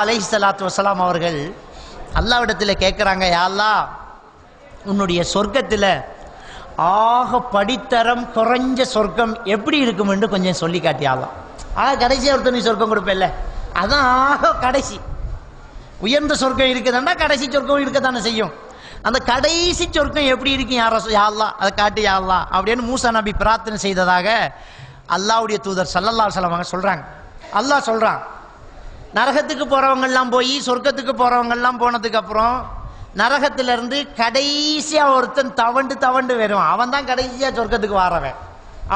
அலை சலாத்து வசலாம் அவர்கள் அல்லாவிடத்தில் கேட்குறாங்க யாழ்லா உன்னுடைய சொர்க்கத்தில் ஆக படித்தரம் குறைஞ்ச சொர்க்கம் எப்படி இருக்கும் என்று கொஞ்சம் சொல்லி காட்டியாலாம் ஆக கடைசியாக ஒருத்தனுக்கு சொர்க்கம் கொடுப்பேல்ல? அதான் ஆக கடைசி. உயர்ந்த சொர்க்கம் இருக்குதுன்னா கடைசி சொர்க்கம் இருக்கத்தானே செய்யும். அந்த கடைசி சொர்க்கம் எப்படி இருக்கும் யார யாழ்லா அதை காட்டி யாழ்லா அப்படின்னு மூசா நபி பிரார்த்தனை செய்ததாக அல்லாவுடைய தூதர் சல்லல்லா சலமாக சொல்கிறாங்க அல்லாஹ் சொல்கிறான் நரகத்துக்கு போகிறவங்கெல்லாம் போய் சொர்க்கத்துக்கு போகிறவங்கெல்லாம் போனதுக்கு அப்புறம் நரகத்திலிருந்து கடைசியாக ஒருத்தன் தவண்டு தவண்டு வருவான். அவன் தான் கடைசியாக சொர்க்கத்துக்கு வாரவன்.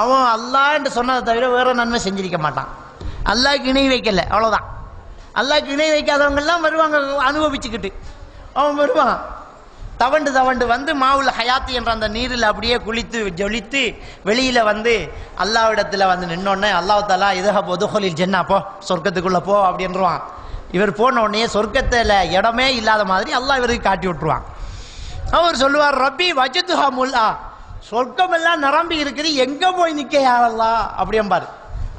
அவன் அல்லான்னு சொன்னதை தவிர வேற நன்மை செஞ்சிருக்க மாட்டான். அல்லாஹ்க்கு இணை வைக்கல அவ்வளோதான் அல்லாஹ்க்கு இணை வைக்காதவங்கெல்லாம் வருவாங்க அனுபவிச்சுக்கிட்டு. அவன் வருவான். தவண்டு தவண்டு வந்து மாவுல ஹயாத்தி என்ற அந்த நீரில் அப்படியே குளித்து ஜொலித்து வெளியில வந்து அல்லாவிடத்துல வந்து நின்னோடனே அல்லாஹ் தாலா இதுஹ பொதுகொலில் ஜென்னா போ சொர்க்கத்துக்குள்ள போ அப்படின்றான் இவர் போன உடனே சொர்க்கத்தில் இடமே இல்லாத மாதிரி அல்லாஹ் இவருக்கு காட்டி விட்டுருவான். அவர் சொல்லுவார் ரப்பி வஜதுஹா முல்லா. சொர்க்கம் எல்லாம் நிரம்பி இருக்குது எங்க போய் நிக்க யாரல்லா அப்படிம்பார்.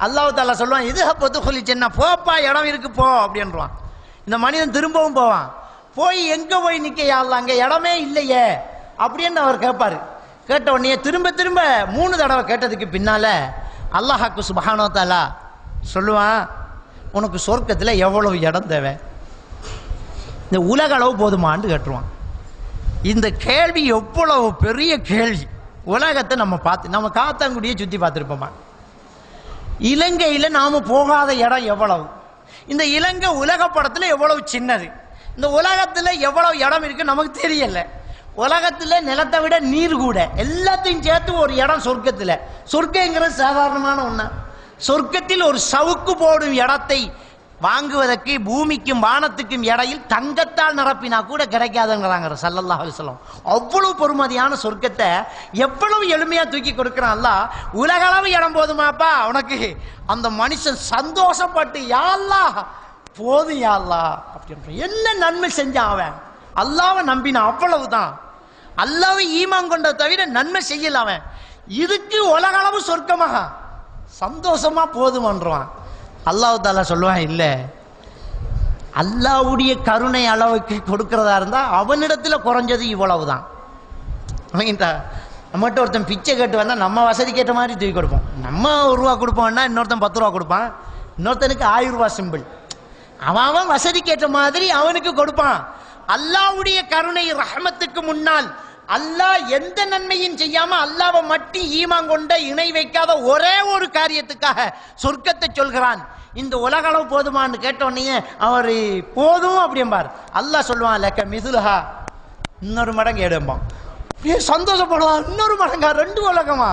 அல்லாஹ் தாலா சொல்லுவான் இதுஹ பொதுகொலி ஜென்னா போப்பா இடம் இருக்கு போ அப்படின்றான் இந்த மனிதன் திரும்பவும் போவான். போய் எங்க போய் நிக்க யாழ்லாம் அங்க இடமே இல்லையே. அப்படின்னு அவர் கேட்பாரு கேட்ட உடனே திரும்ப திரும்ப மூணு தடவை கேட்டதுக்கு பின்னால அல்லாஹாக்கு சுபஹானோ தாலா சொல்லுவான் உனக்கு சொர்க்கத்தில் எவ்வளவு இடம் தேவை? இந்த உலக அளவு போதுமான்னு கேட்டுருவான். இந்த கேள்வி எவ்வளவு பெரிய கேள்வி. உலகத்தை நம்ம பார்த்து நம்ம காத்தாங்குடியை சுற்றி பார்த்துருப்போமா? இலங்கையில் நாம் போகாத இடம் எவ்வளவு? இந்த இலங்கை உலக படத்தில் எவ்வளவு சின்னது? இந்த உலகத்தில் எவ்வளவு இடம் இருக்கு நமக்கு தெரியல. உலகத்தில் நிலத்தை விட நீர் கூட. எல்லாத்தையும் சேர்த்து ஒரு இடம் சொர்க்கத்தில். சொர்க்கங்கிறது சாதாரணமான ஒன்று சொர்க்கத்தில் ஒரு சவுக்கு போடும் இடத்தை வாங்குவதற்கு பூமிக்கும் வானத்துக்கும் இடையில் தங்கத்தால் நிரப்பினா கூட கிடைக்காதுங்கிறாங்க சல்லல்லா அலிஸ்லாம் அவ்வளவு பொறுமதியான சொர்க்கத்தை எவ்வளவு எளிமையா தூக்கி கொடுக்குறான் உலகளவு இடம் போதுமாப்பா உனக்கு. அந்த மனுஷன் சந்தோஷப்பட்டு யாழ்லா போதும் யாழ்லா அப்படின்ற என்ன நன்மை செஞ்சான் அவன். அல்லாவை நம்பினான் அவ்வளவுதான். அல்லாவை ஈமான் கொண்ட தவிர நன்மை செய்யல அவன். இதுக்கு உலகளவு சொர்க்கமாக. சந்தோஷமா போதுமன்றான் அல்லாஹ் தாலா சொல்லுவான் இல்லை. அல்லாவுடைய கருணை அளவுக்கு கொடுக்கறதா இருந்தா அவனிடத்துல குறைஞ்சது இவ்வளவுதான். அவங்கிட்ட நம்மகிட்ட ஒருத்தன் பிச்சை கேட்டு வந்தால் நம்ம வசதிக்கு ஏற்ற மாதிரி தூக்கி கொடுப்போம். நம்ம ஒரு ரூபா கொடுப்போம்னா இன்னொருத்தன் பத்து ரூபா கொடுப்பான். இன்னொருத்தனுக்கு ஆயிரம் ரூபா சிம்பிள். அவன் அவன் வசதிக்கு ஏற்ற மாதிரி அவனுக்கு கொடுப்பான். அல்லாவுடைய கருணை ரஹமத்துக்கு முன்னால் அல்லாஹ் எந்த நன்மையும் செய்யாம அல்லாவை மட்டும் ஈமான் கொண்ட இணை வைக்காத ஒரே ஒரு காரியத்துக்காக சொர்க்கத்தை சொல்கிறான். இந்த உலகளவு போதுமான்னு கேட்ட அவர் போதும் அப்படிம்பார். அல்லாஹ் சொல்லுவான் லக்க மிதுலஹா இன்னொரு மடங்கு எடும்பான் ஏ சந்தோஷப்படுவான் இன்னொரு மடங்கா. ரெண்டு உலகமா?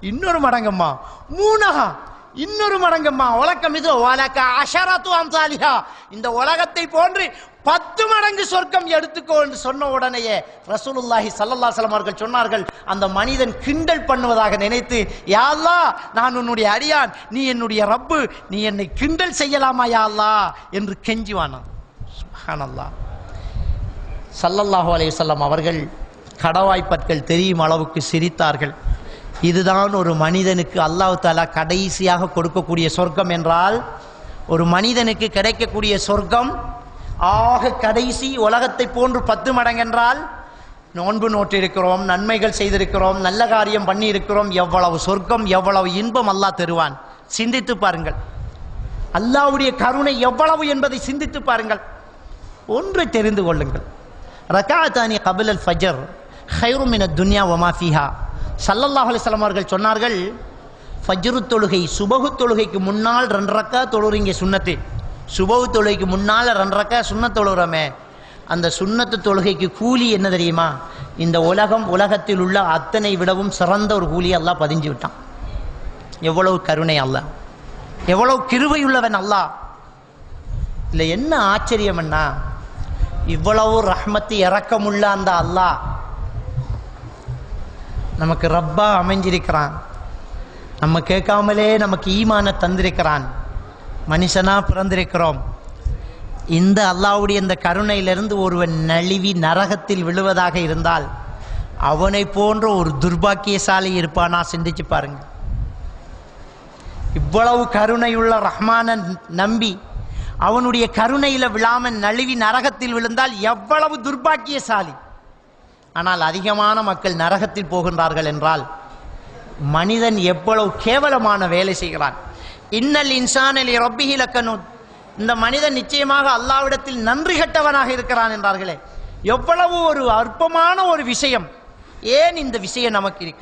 இன்னொரு மடங்கம்மா மூணகா இன்னொரு மடங்கம்மா. உலக்கம் இது உலக அஷரத்து அம்சாலிஹா. இந்த உலகத்தை போன்று பத்து மடங்கு சொர்க்கம் எடுத்துக்கோ என்று சொன்ன உடனேயே ரசூலுல்லாஹி ஸல்லல்லாஹு அலைஹி அவர்கள் சொன்னார்கள் அந்த மனிதன் கிண்டல் பண்ணுவதாக நினைத்து யாழ்லா நான் உன்னுடைய அடியான் நீ என்னுடைய ரப்பு நீ என்னை கிண்டல் செய்யலாமா யா என்று கெஞ்சுவானா சுப்ஹானல்லாஹ். சல்லல்லாஹு அலைஹி அவர்கள் கடவாய்ப்பற்கள் தெரியும் அளவுக்கு சிரித்தார்கள். இதுதான் ஒரு மனிதனுக்கு அல்லாஹ் தாலா கடைசியாக கொடுக்கக்கூடிய சொர்க்கம் என்றால் ஒரு மனிதனுக்கு கிடைக்கக்கூடிய சொர்க்கம் ஆக கடைசி உலகத்தை போன்று பத்து மடங்கென்றால் நோன்பு நோட்டிருக்கிறோம் நன்மைகள் செய்திருக்கிறோம் நல்ல காரியம் பண்ணி இருக்கிறோம் எவ்வளவு சொர்க்கம் எவ்வளவு இன்பம் அல்லாஹ் தருவான். சிந்தித்து பாருங்கள். அல்லாவுடைய கருணை எவ்வளவு என்பதை சிந்தித்து பாருங்கள். ஒன்றை தெரிந்து கொள்ளுங்கள். ரகாத்தானி கபில் அல் ஃபஜர் ஹைருமின துன்யா ஒமாஃபிஹா சல்லல்லாஹ் அலிஸ்லாம் அவர்கள் சொன்னார்கள் ஃபஜ்ரு தொழுகை சுபகு தொழுகைக்கு முன்னால் ரெண்டு தொழுறீங்க சுண்ணத்து. சுபகு தொழுகைக்கு முன்னால் ரெண்டு சுண்ணத் தொழுகிறோமே அந்த சுண்ணத்து தொழுகைக்கு கூலி என்ன தெரியுமா? இந்த உலகம் உலகத்தில் உள்ள அத்தனை விடவும் சிறந்த ஒரு கூலி அல்லாஹ் பதிஞ்சு விட்டான். எவ்வளவு கருணை அல்லாஹ். எவ்வளவு கிருவையுள்ளவன் அல்லாஹ். இல்லை என்ன ஆச்சரியம்னா இவ்வளவு ரஹ்மத்து இறக்கமுள்ள அந்த அல்லாஹ். நமக்கு ரப்பா அமைஞ்சிருக்கிறான். நம்ம கேட்காமலே நமக்கு ஈமான தந்திருக்கிறான். மனுஷனா பிறந்திருக்கிறோம். இந்த அல்லாவுடைய இந்த கருணையிலிருந்து ஒருவன் நழுவி நரகத்தில் விழுவதாக இருந்தால் அவனை போன்ற ஒரு துர்பாக்கியசாலி இருப்பானா? சிந்திச்சு பாருங்க. இவ்வளவு கருணையுள்ள ரஹ்மான நம்பி அவனுடைய கருணையில விழாமல் நழுவி நரகத்தில் விழுந்தால் எவ்வளவு துர்பாக்கியசாலி? ஆனால் அதிகமான மக்கள் நரகத்தில் போகின்றார்கள் என்றால் மனிதன் எவ்வளவு கேவலமான வேலை செய்கிறான். இன்னல் இன்சானலி ரொப்பிஹி லக்கனூத் இந்த மனிதன் நிச்சயமாக அல்லாவிடத்தில் நன்றி கட்டவனாக இருக்கிறான் என்றார்களே. எவ்வளவு ஒரு அற்பமான ஒரு விஷயம். ஏன் இந்த விஷயம் நமக்கு இருக்கிறது?